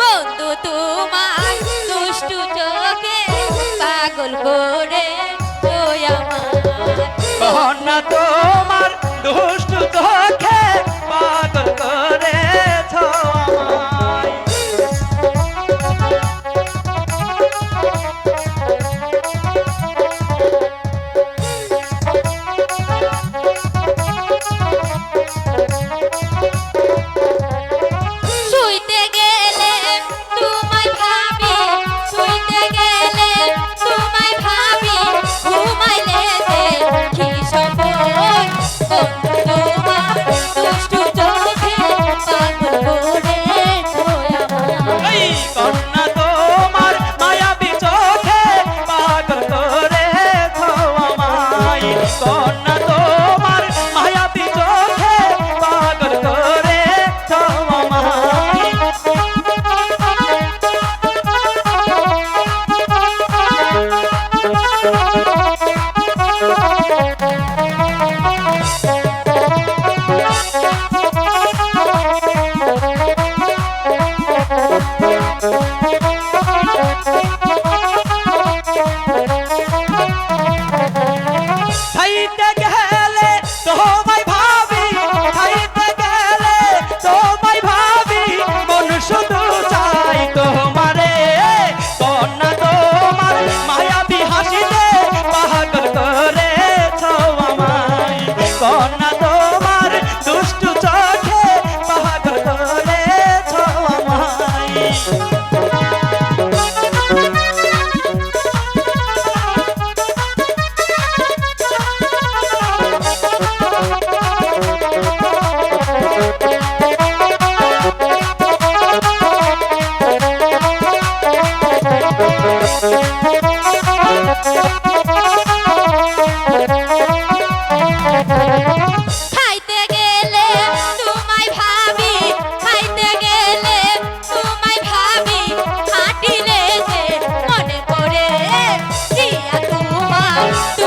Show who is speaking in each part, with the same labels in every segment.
Speaker 1: বন্ধু তোমার দুষ্টু চোখে পাগল করে
Speaker 2: তোয়া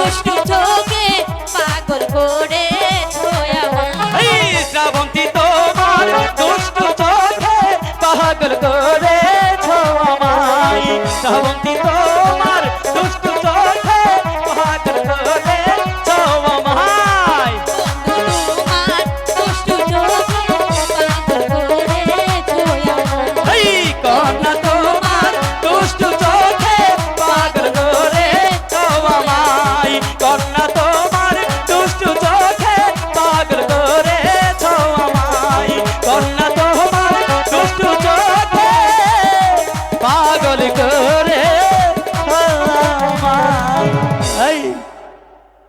Speaker 2: দুষ্টু চোখে পাগল করে শ্রাবন্তী তোমার দুষ্টু চোখে পাগল করে শ্রাবন্তী